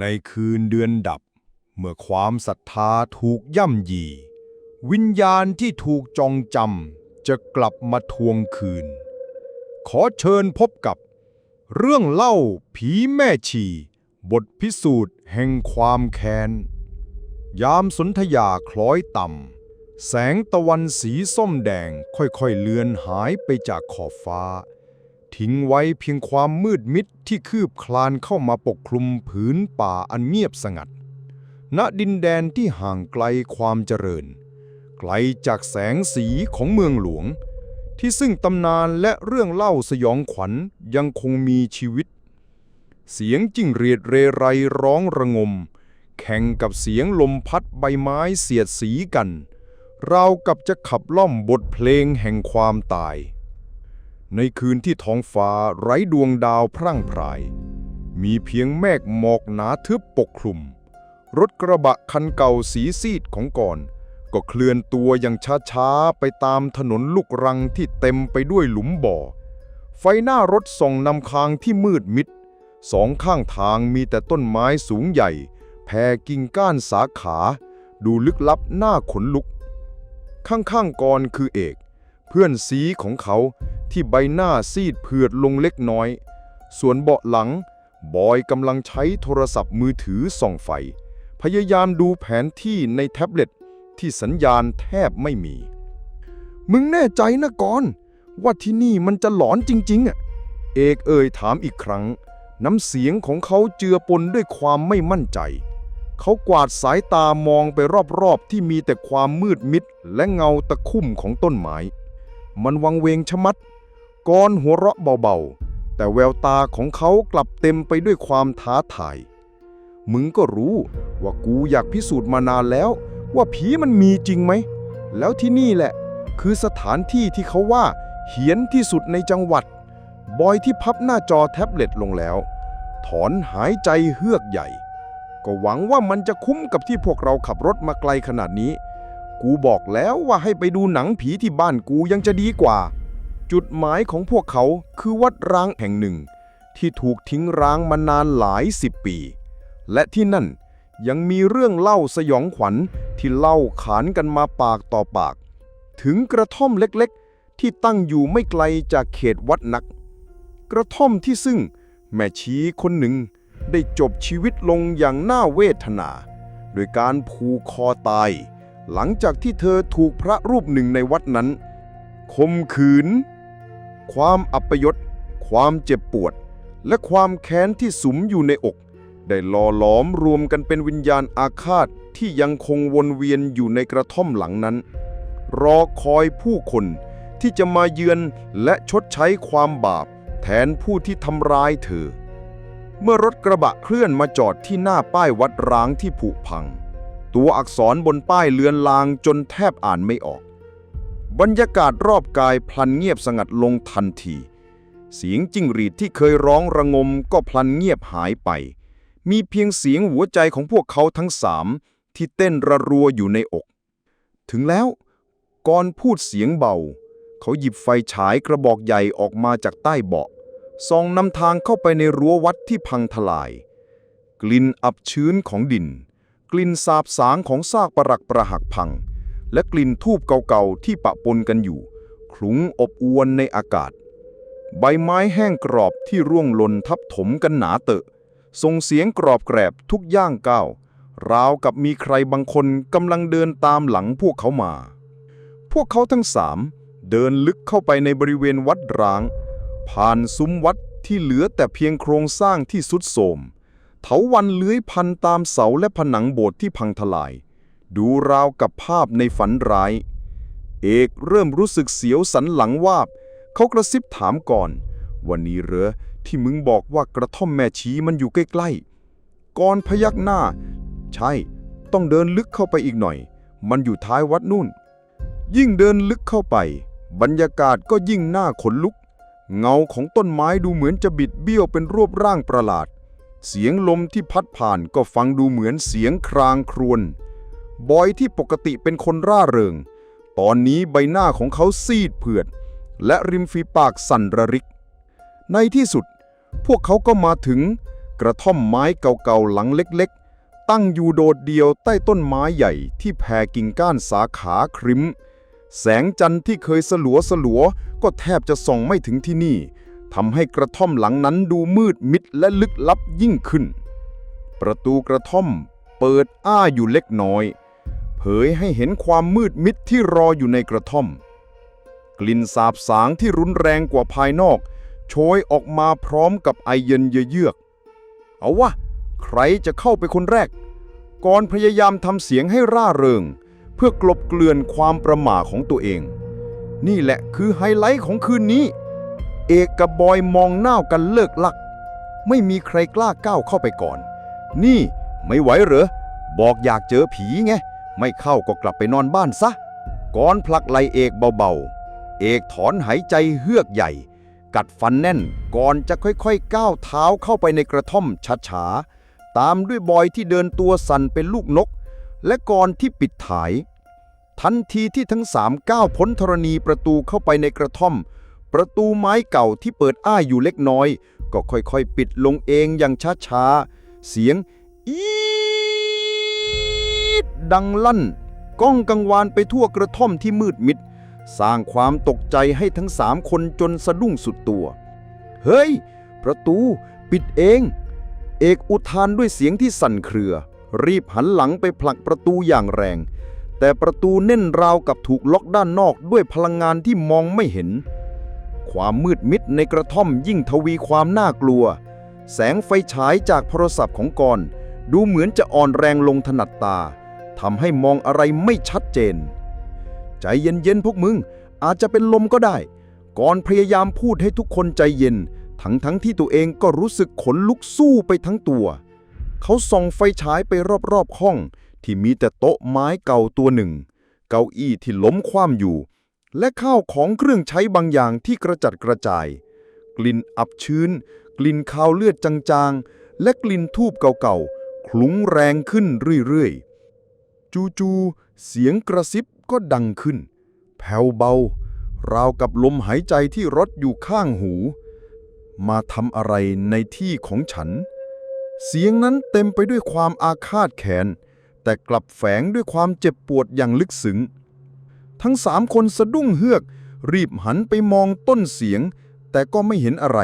ในคืนเดือนดับ เมื่อความศรัทธาถูกย่ำยี วิญญาณที่ถูกจองจำจะกลับมาทวงคืน ขอเชิญพบกับ เรื่องเล่าผีแม่ชี บทพิสูจน์แห่งความแค้น ยามสนธยาคล้อยต่ำ แสงตะวันสีส้มแดงค่อยๆเลือนหายไปจากขอบฟ้า ทิ้งไว้เพียงความมืดมิดที่คืบคลานเข้ามาปกคลุมผืนป่าอันเงียบสงัด ณดินแดนที่ห่างไกลความเจริญ ไกลจากแสงสีของเมืองหลวง ที่ซึ่งตำนานและเรื่องเล่าสยองขวัญยังคงมีชีวิต เสียงจิ้งเรียดเรไรร้องระงม แข่งกับเสียงลมพัดใบไม้เสียดสีกัน ราวกับจะขับล่อมบทเพลงแห่งความตาย ในคืนที่ท้องฟ้าไร้ดวงดาวพรั่งพราย มีเพียงเมฆหมอกหนาทึบปกคลุม รถกระบะคันเก่าสีซีดของก่อน ก็เคลื่อนตัวอย่างช้าๆ ไปตามถนนลูกรังที่เต็มไปด้วยหลุมบ่อ ไฟหน้ารถส่องนำคางที่มืดมิด สองข้างทางมีแต่ต้นไม้สูงใหญ่ แผ่กิ่งก้านสาขา ดูลึกลับหน้าขนลุก ข้างๆกรคือเอก เพื่อนสีของเขาที่ใบหน้าซีดเผือดลงเล็กน้อย ส่วนเบาะหลัง บอยกำลังใช้โทรศัพท์มือถือส่องไฟ พยายามดูแผนที่ในแท็บเล็ตที่สัญญาณแทบไม่มี มึงแน่ใจนะกอนว่าที่นี่มันจะหลอนจริงๆอะเอกเอ่ยถามอีกครั้ง น้ำเสียงของเขาเจือปนด้วยความไม่มั่นใจ เขากวาดสายตามองไปรอบๆที่มีแต่ความมืดมิดและเงาตะคุ่มของต้นไม้ มันวังเวงชะมัดกอนหัวเราะเบาๆ แต่แววตาของเขากลับเต็มไปด้วยความท้าทาย มึงก็รู้ว่ากูอยากพิสูจน์มานานแล้ว ว่าผีมันมีจริงไหม แล้วที่นี่แหละ คือสถานที่ที่เขาว่า เหียนที่สุดในจังหวัด บอยที่พับหน้าจอแท็บเล็ตลงแล้ว ถอนหายใจเฮือกใหญ่ ก็หวังว่ามันจะคุ้มกับที่พวกเราขับรถมาไกลขนาดนี้ กูบอกแล้วว่าให้ไปดูหนังผีที่บ้านกูยังจะดีกว่า จุดหมายของพวกเขาคือวัดร้างแห่งหนึ่ง ที่ถูกทิ้งร้างมานานหลายสิบปี และที่นั่นยังมีเรื่องเล่าสยองขวัญที่เล่าขานกันมาปากต่อปาก ถึงกระท่อมเล็กๆ ที่ตั้งอยู่ไม่ไกลจากเขตวัดนัก กระท่อมที่ซึ่งแม่ชีคนหนึ่งได้จบชีวิตลงอย่างน่าเวทนา โดยการผูกคอตาย หลังจากที่เธอถูกพระรูปหนึ่งในวัดนั้นคมขืน ความอัปยศ ความเจ็บปวด และความแค้นที่สุมอยู่ในอก ได้หล่อหลอมรวมกันเป็นวิญญาณอาฆาตที่ยังคงวนเวียนอยู่ในกระท่อมหลังนั้น รอคอยผู้คนที่จะมาเยือนและชดใช้ความบาป แทนผู้ที่ทำร้ายเธอ เมื่อรถกระบะเคลื่อนมาจอดที่หน้าป้ายวัดร้างที่ผุพัง ตัวอักษรบนป้ายเลือนลางจนแทบอ่านไม่ออก บรรยากาศรอบกายพลันเงียบสงัดลงทันที เสียงจิ้งหรีดที่เคยร้องระงมก็พลันเงียบหายไป มีเพียงเสียงหัวใจของพวกเขาทั้งสามที่เต้นระรัวอยู่ในอก ถึงแล้วก่อนพูดเสียงเบา เขาหยิบไฟฉายกระบอกใหญ่ออกมาจากใต้เบาะส่องนำทางเข้าไปในรั้ววัดที่พังทลาย กลิ่นอับชื้นของดิน กลิ่นสาบสางของซากปรักประหักพัง และกลิ่นทูบเก่าๆที่ปะปนกันอยู่ คลุ้งอบอวนในอากาศ ใบไม้แห้งกรอบที่ร่วงหล่นทับถมกันหนาเตอะส่งเสียงกรอบแกรบทุกย่างก้าวราวกับมีใครบางคนกำลังเดินตามหลังพวกเขามา พวกเขาทั้งสามเดินลึกเข้าไปในบริเวณวัดร้าง ผ่านซุ้มวัดที่เหลือแต่เพียงโครงสร้างที่สุดโทรม เถาวันเลื้อยพันตามเสาและผนังโบสถ์ที่พังทลาย ดูราวกับภาพในฝันร้าย เอกเริ่มรู้สึกเสียวสันหลังวาบ เขากระซิบถามก่อน วันนี้เหรอที่มึงบอกว่ากระท่อมแม่ชีมันอยู่ใกล้ๆก่อนพยักหน้า ใช่ ต้องเดินลึกเข้าไปอีกหน่อย มันอยู่ท้ายวัดนู่น ยิ่งเดินลึกเข้าไป บรรยากาศก็ยิ่งน่าขนลุก เงาของต้นไม้ดูเหมือนจะบิดเบี้ยวเป็นรูปร่างประหลาด เสียงลมที่พัดผ่านก็ฟังดูเหมือนเสียงครางครวญ บอยที่ปกติเป็นคนร่าเริง ตอนนี้ใบหน้าของเขาซีดเผือด และริมฝีปากสั่นระริก ในที่สุด พวกเขาก็มาถึงกระท่อมไม้เก่าๆหลังเล็กๆ ตั้งอยู่โดดเดียวใต้ต้นไม้ใหญ่ที่แผ่กิ่งก้านสาขาคริม แสงจันทร์ที่เคยสลัวสลัวก็แทบจะส่องไม่ถึงที่นี่ ทำให้กระท่อมหลังนั้นดูมืดมิดและลึกลับยิ่งขึ้น ประตูกระท่อมเปิดอ้าอยู่เล็กน้อย เผยให้เห็นความมืดมิดที่รออยู่ในกระท่อม กลิ่นสาบสางที่รุนแรงกว่าภายนอก โชยออกมาพร้อมกับไอเย็นเยือก เอาวะ ใครจะเข้าไปคนแรก ก่อนพยายามทำเสียงให้ร่าเริง เพื่อกลบเกลื่อนความประหม่าของตัวเอง นี่แหละคือไฮไลท์ของคืนนี้ เอกกับบอยมองหน้ากันเลิกลัก ไม่มีใครกล้าก้าวเข้าไปก่อน นี่ไม่ไหวเหรอ บอกอยากเจอผีไง ไม่เข้าก็กลับไปนอนบ้านซะ ก่อนผลักไหลเอกเบาๆ เอกถอนหายใจเฮือกใหญ่ กัดฟันแน่นก่อนจะค่อยๆ ก้าวเท้าเข้าไปในกระท่อมช้าๆ ตามด้วยบอยที่เดินตัวสั่นเป็นลูกนก และก่อนที่ปิดถ่าย ทันทีที่ทั้งสามก้าวพ้นธรณีประตูเข้าไปในกระท่อม ประตูไม้เก่าที่เปิดอ้าอยู่เล็กน้อย ก็ค่อยๆ ปิดลงเองอย่างช้าๆ เสียงอีดดังลั่น ก้องกังวานไปทั่วกระท่อมที่มืดมิด สร้างความตกใจให้ทั้งสามคนจนสะดุ้งสุดตัว เฮ้ย ประตูปิดเอง เอกอุทานด้วยเสียงที่สั่นเครือ รีบหันหลังไปผลักประตูอย่างแรง แต่ประตูแน่นราวกับถูกล็อกด้านนอกด้วยพลังงานที่มองไม่เห็น ความมืดมิดในกระท่อมยิ่งทวีความน่ากลัว แสงไฟฉายจากโทรศัพท์ของกรดูเหมือนจะอ่อนแรงลงถนัดตาทำให้มองอะไรไม่ชัดเจน ใจเย็นๆพวกมึง อาจจะเป็นลมก็ได้ ก่อนพยายามพูดให้ทุกคนใจเย็น ทั้งๆทที่ตัวเองก็รู้สึกขนลุกสู้ไปทั้งตัว เขาส่องไฟฉายไปรอบๆห้อง ที่มีแต่โต๊ะไม้เก่าตัวหนึ่ง เก้าอี้ที่ล้มคว่ำอยู่ และข้าวของเครื่องใช้บางอย่างที่กระจัดกระจาย กลิ่นอับชื้น กลิ่นคาวเลือดจางๆ และกลิ่นทูบเก่าๆ คลุ้งแรงขึ้นเรื่อยๆ จู่ๆ เสียงกระซิบก็ดังขึ้น แผ่วเบา ราวกับลมหายใจที่รดอยู่ข้างหู มาทำอะไรในที่ของฉัน เสียงนั้นเต็มไปด้วยความอาฆาตแค้นแต่กลับแฝงด้วยความเจ็บปวดอย่างลึกซึ้ง ทั้งสามคนสะดุ้งเฮือก รีบหันไปมองต้นเสียง แต่ก็ไม่เห็นอะไร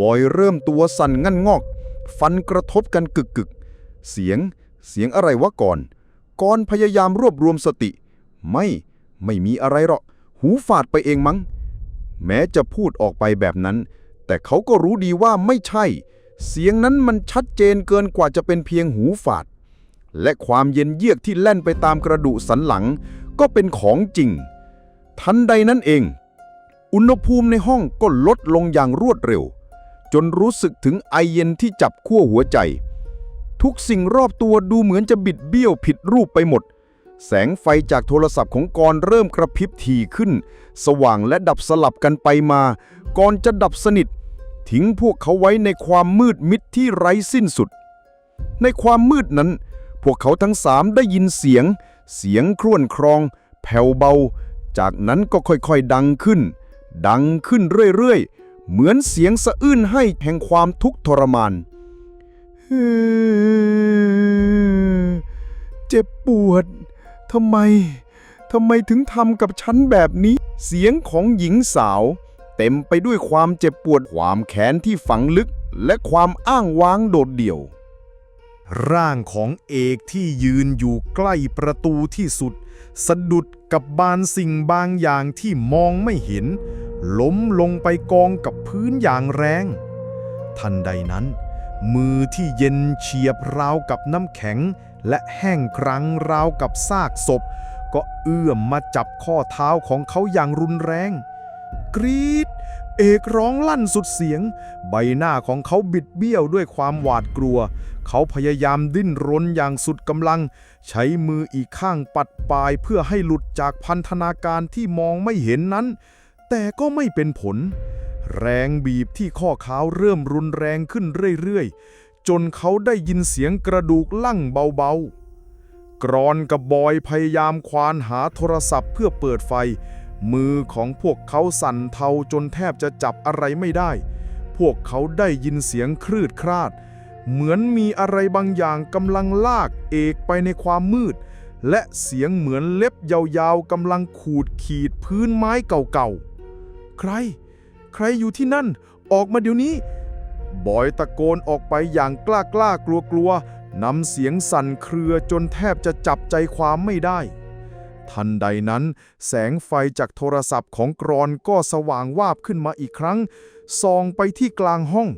บอยเริ่มตัวสั่นงันงอก ฟันกระทบกันกึกกึกเสียง เสียงอะไรวะก่อน ก่อนพยายามรวบรวมสติ ไม่ ไม่มีอะไรหรอก หูฝาดไปเองมั้ง แม้จะพูดออกไปแบบนั้น แต่เขาก็รู้ดีว่าไม่ใช่ เสียงนั้นมันชัดเจนเกินกว่าจะเป็นเพียงหูฝาด และความเย็นเยือกที่แล่นไปตามกระดูกสันหลัง ก็เป็นของจริง ทันใดนั้นเอง อุณหภูมิในห้องก็ลดลงอย่างรวดเร็ว จนรู้สึกถึงไอเย็นที่จับขั้วหัวใจ ทุกสิ่งรอบตัวดูเหมือนจะบิดเบี้ยวผิดรูปไปหมด แสงไฟจากโทรศัพท์ของกรเริ่มกระพริบถี่ขึ้น สว่างและดับสลับกันไปมาก่อนจะดับสนิท ทิ้งพวกเขาไว้ในความมืดมิดที่ไร้สิ้นสุด ในความมืดนั้น พวกเขาทั้งสามได้ยินเสียง เสียงครวญครอง แผ่วเบา จากนั้นก็ค่อยๆดังขึ้น ดังขึ้นเรื่อยๆ เหมือนเสียงสะอื้นให้แห่งความทุกข์ทรมาน เจ็บปวดทำไมทำไมถึงทำกับฉันแบบนี้ เสียงของหญิงสาว เต็มไปด้วยความเจ็บปวดความแค้นที่ฝังลึก และความอ้างว้างโดดเดี่ยว ร่างของเอกที่ยืนอยู่ใกล้ประตูที่สุด สะดุดกับบานสิ่งบางอย่างที่มองไม่เห็น ล้มลงไปกองกับพื้นอย่างแรง ทันใดนั้น มือที่เย็นเฉียบราวกับน้ำแข็ง และแห้งกรังราวกับซากศพ ก็เอื้อมมาจับข้อเท้าของเขาอย่างรุนแรง กรีดเอกร้องลั่นสุดเสียง ใบหน้าของเขาบิดเบี้ยวด้วยความหวาดกลัว เขาพยายามดิ้นรนอย่างสุดกำลัง ใช้มืออีกข้างปัดปลายเพื่อให้หลุดจากพันธนาการที่มองไม่เห็นนั้น แต่ก็ไม่เป็นผล แรงบีบที่ข้อเท้าเริ่มรุนแรงขึ้นเรื่อยๆ จนเขาได้ยินเสียงกระดูกลั่งเบาๆ กรอนกับบอยพยายามควานหาโทรศัพท์เพื่อเปิดไฟ มือของพวกเขาสั่นเทาจนแทบจะจับอะไรไม่ได้ พวกเขาได้ยินเสียงคลืดคลาด เหมือนมีอะไรบางอย่างกำลังลากเอกไปในความมืด และเสียงเหมือนเล็บยาวๆกำลังขูดขีดพื้นไม้เก่าๆ ใคร ใครอยู่ที่นั่น ออกมาเดี๋ยวนี้ บอยตะโกนออกไปอย่างกล้ากล้ากลัวกลัวนำเสียงสั่นเครือจนแทบจะจับใจความไม่ได้ ทันใดนั้น แสงไฟจากโทรศัพท์ของกรอนก็สว่างวาบขึ้นมาอีกครั้งส่องไปที่กลางห้อง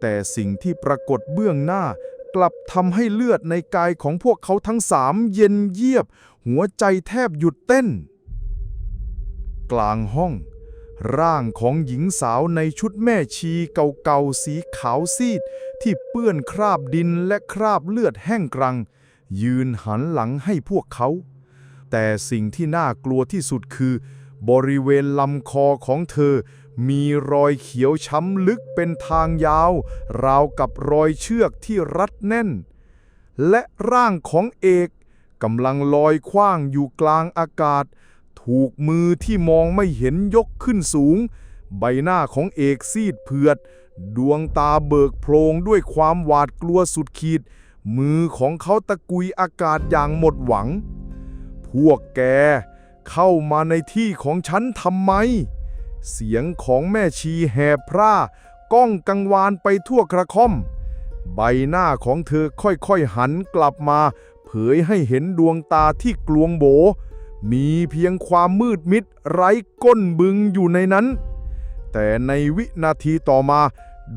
แต่สิ่งที่ปรากฏเบื้องหน้ากลับทำให้เลือดในกายของพวกเขาทั้งสามเย็นเยียบ หัวใจแทบหยุดเต้น กลางห้อง ร่างของหญิงสาวในชุดแม่ชีเก่าๆสีขาวซีด ที่เปื้อนคราบดินและคราบเลือดแห้งกรัง ยืนหันหลังให้พวกเขา แต่สิ่งที่น่ากลัวที่สุดคือ บริเวณลำคอของเธอ มีรอยเขียวช้ำลึกเป็นทางยาว ราวกับรอยเชือกที่รัดแน่น และร่างของเอกกำลังลอยคว้างอยู่กลางอากาศ ถูกมือที่มองไม่เห็นยกขึ้นสูง ใบหน้าของเอกซีดเผือด ดวงตาเบิกโพลงด้วยความหวาดกลัวสุดขีด มือของเขาตะกุยอากาศอย่างหมดหวัง พวกแกเข้ามาในที่ของฉันทำไม เสียงของแม่ชีแหบพร่าก้องกังวานไปทั่วกระค่อม ใบหน้าของเธอค่อยๆหันกลับมา เผยให้เห็นดวงตาที่กลวงโบ มีเพียงความมืดมิดไร้ก้นบึงอยู่ในนั้น แต่ในวินาทีต่อมา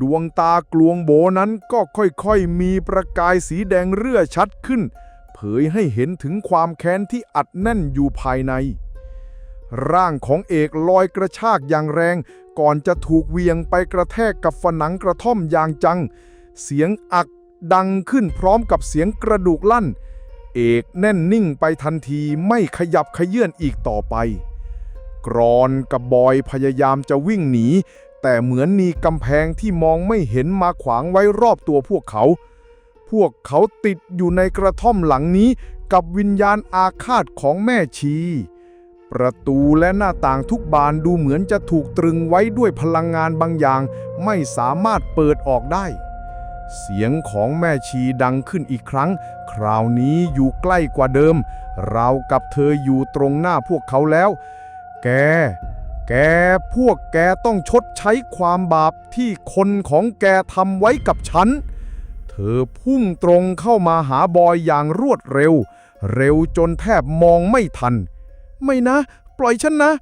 ดวงตากลวงโบนั้นก็ค่อยๆมีประกายสีแดงเรื่อชัดขึ้น เผยให้เห็นถึงความแค้นที่อัดแน่นอยู่ภายใน ร่างของเอกลอยกระชากอย่างแรง ก่อนจะถูกเวียงไปกระแทกกับฝนังกระท่อมอย่างจัง เสียงอักดังขึ้นพร้อมกับเสียงกระดูกลั่น เอกแน่นนิ่งไปทันทีไม่ขยับขยื่นอีกต่อไป กรอนกับบอยพยายามจะวิ่งหนี แต่เหมือนมีกำแพงที่มองไม่เห็นมาขวางไว้รอบตัวพวกเขา พวกเขาติดอยู่ในกระท่อมหลังนี้กับวิญญาณอาฆาตของแม่ชี ประตูและหน้าต่างทุกบานดูเหมือนจะถูกตรึงไว้ด้วยพลังงานบางอย่าง ไม่สามารถเปิดออกได้ เสียงของแม่ชีดังขึ้นอีกครั้ง คราวนี้อยู่ใกล้กว่าเดิม เรากับเธออยู่ตรงหน้าพวกเขาแล้ว แก แกพวกแกต้องชดใช้ความบาปที่คนของแกทำไว้กับฉัน เธอพุ่งตรงเข้ามาหาบอยอย่างรวดเร็ว เร็วจนแทบมองไม่ทัน ไม่นะ ปล่อยฉันนะ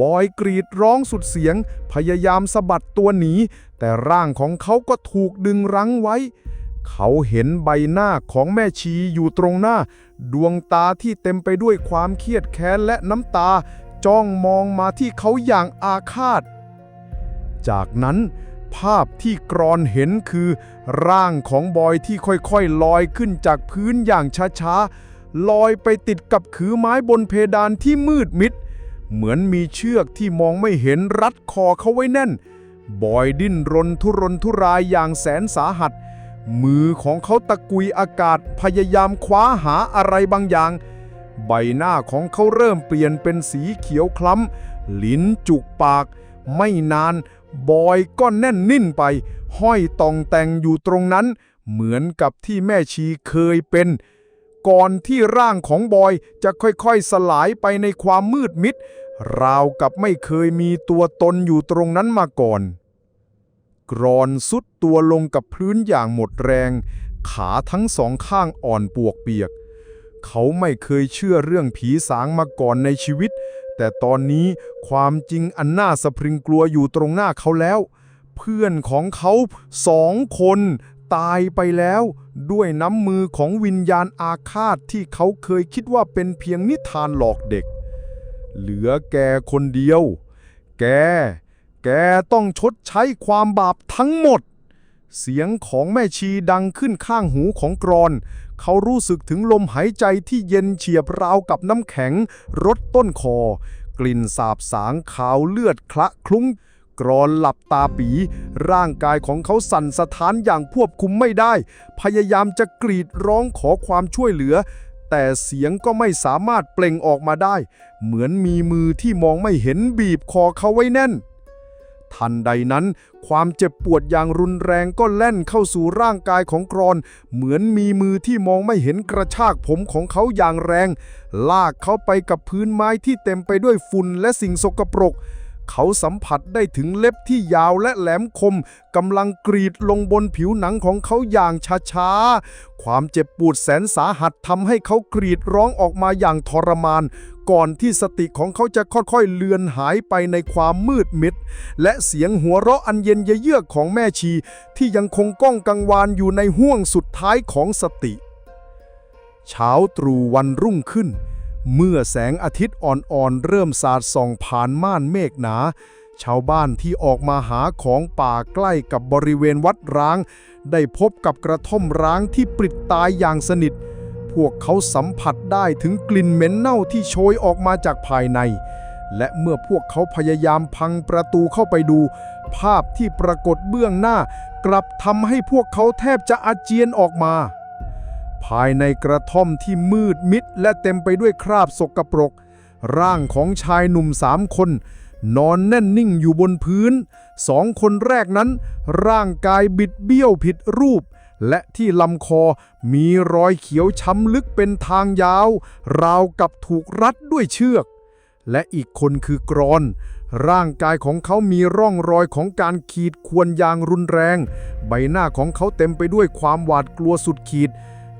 บอยกรีดร้องสุดเสียง พยายามสะบัดตัวหนี แต่ร่างของเขาก็ถูกดึงรั้งไว้ เขาเห็นใบหน้าของแม่ชีอยู่ตรงหน้า ดวงตาที่เต็มไปด้วยความเครียดแค้นและน้ำตา จ้องมองมาที่เขาอย่างอาฆาต จากนั้นภาพที่กรอนเห็นคือ ร่างของบอยที่ค่อยๆลอยขึ้นจากพื้นอย่างช้าๆ ลอยไปติดกับขือไม้บนเพดานที่มืดมิด เหมือนมีเชือกที่มองไม่เห็นรัดคอเขาไว้แน่น บอยดิ้นรนทุรนทุรายอย่างแสนสาหัส มือของเขาตะกุยอากาศพยายามคว้าหาอะไรบางอย่าง ใบหน้าของเขาเริ่มเปลี่ยนเป็นสีเขียวคล้ำ ลิ้นจุกปาก ไม่นาน บอยก็แน่นนิ่นไป ห้อยตองแต่งอยู่ตรงนั้น เหมือนกับที่แม่ชีเคยเป็น ก่อนที่ร่างของบอยจะค่อยๆสลายไปในความมืดมิด ราวกับไม่เคยมีตัวตนอยู่ตรงนั้นมาก่อน กรอนสุดตัวลงกับพื้นอย่างหมดแรง ขาทั้งสองข้างอ่อนปวกเปียก เขาไม่เคยเชื่อเรื่องผีสางมาก่อนในชีวิต แต่ตอนนี้ความจริงอันน่าสะพรึงกลัวอยู่ตรงหน้าเขาแล้ว เพื่อนของเขาสองคน ตายไปแล้ว ด้วยน้ำมือของวิญญาณอาฆาตที่เขาเคยคิดว่าเป็นเพียงนิทานหลอกเด็ก เหลือแกคนเดียว แก แกต้องชดใช้ความบาปทั้งหมด เสียงของแม่ชีดังขึ้นข้างหูของกรอน เขารู้สึกถึงลมหายใจที่เย็นเฉียบราวกับน้ำแข็งรดต้นคอ กลิ่นสาบสางขาวเลือดคละคลุ้ง กรอนหลับตาปี ร่างกายของเขาสั่นสะท้านอย่างควบคุมไม่ได้ พยายามจะกรีดร้องขอความช่วยเหลือ แต่เสียงก็ไม่สามารถเปล่งออกมาได้ เหมือนมีมือที่มองไม่เห็นบีบคอเขาไว้แน่น ทันใดนั้น ความเจ็บปวดอย่างรุนแรงก็แล่นเข้าสู่ร่างกายของกรอน เหมือนมีมือที่มองไม่เห็นกระชากผมของเขาอย่างแรง ลากเขาไปกับพื้นไม้ที่เต็มไปด้วยฝุ่นและสิ่งสกปรก เขาสัมผัสได้ถึงเล็บที่ยาวและแหลมคมกำลังกรีดลงบนผิวหนังของเขาอย่างช้าๆ ความเจ็บปวดแสนสาหัสทำให้เขากรีดร้องออกมาอย่างทรมาน ก่อนที่สติของเขาจะค่อยๆ เลือนหายไปในความมืดมิด และเสียงหัวเราะอันเย็นเยือกของแม่ชี ที่ยังคงก้องกังวานอยู่ในห้วงสุดท้ายของสติ เช้าตรู่วันรุ่งขึ้น เมื่อแสงอาทิตย์อ่อนๆเริ่มสาดส่องผ่านม่านเมฆหนา ชาวบ้านที่ออกมาหาของป่าใกล้กับบริเวณวัดร้าง ได้พบกับกระท่อมร้างที่ปริดตายอย่างสนิท พวกเขาสัมผัสได้ถึงกลิ่นเหม็นเน่าที่โชยออกมาจากภายใน และเมื่อพวกเขาพยายามพังประตูเข้าไปดู ภาพที่ปรากฏเบื้องหน้า กลับทำให้พวกเขาแทบจะอาเจียนออกมา ภายในกระท่อมที่มืดมิดและเต็มไปด้วยคราบสกปรก ร่างของชายหนุ่มสามคน นอนแน่นนิ่งอยู่บนพื้น สองคนแรกนั้น ร่างกายบิดเบี้ยวผิดรูป และที่ลำคอมีรอยเขียวช้ำลึกเป็นทางยาว ราวกับถูกรัดด้วยเชือก และอีกคนคือกรอน ร่างกายของเขามีร่องรอยของการขีดข่วนอย่างรุนแรง ใบหน้าของเขาเต็มไปด้วยความหวาดกลัวสุดขีด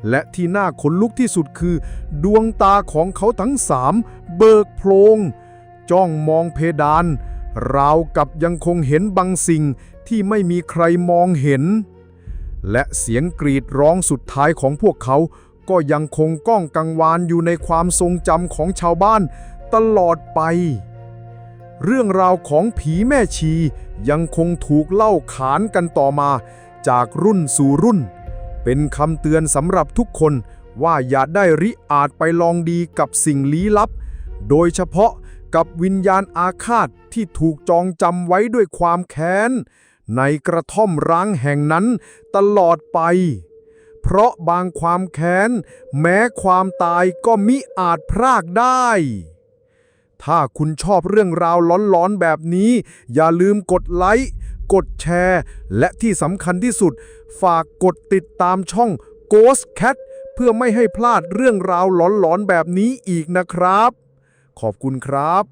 และที่น่าขนลุกที่สุดคือ ดวงตาของเขาทั้งสามเบิกโพลงจ้องมองเพดาน ราวกับยังคงเห็นบางสิ่งที่ไม่มีใครมองเห็น และเสียงกรีดร้องสุดท้ายของพวกเขา ก็ยังคงก้องกังวานอยู่ในความทรงจำของชาวบ้านตลอดไป เรื่องราวของผีแม่ชียังคงถูกเล่าขานกันต่อมาจากรุ่นสู่รุ่น เป็นคำเตือนสำหรับทุกคนว่าอย่าได้ริอาจไปลองดีกับสิ่งลี้ลับ โดยเฉพาะกับวิญญาณอาฆาตที่ถูกจองจำไว้ด้วยความแค้น ในกระท่อมร้างแห่งนั้นตลอดไป เพราะบางความแค้น แม้ความตายก็มิอาจพรากได้ ถ้าคุณชอบเรื่องราวล้อนๆแบบนี้ อย่าลืมกดไลค์ กดแชร์ และที่สำคัญที่สุด ฝากกดติดตามช่อง Ghost Cat เพื่อไม่ให้พลาดเรื่องราวหลอนๆแบบนี้อีกนะครับ ขอบคุณครับ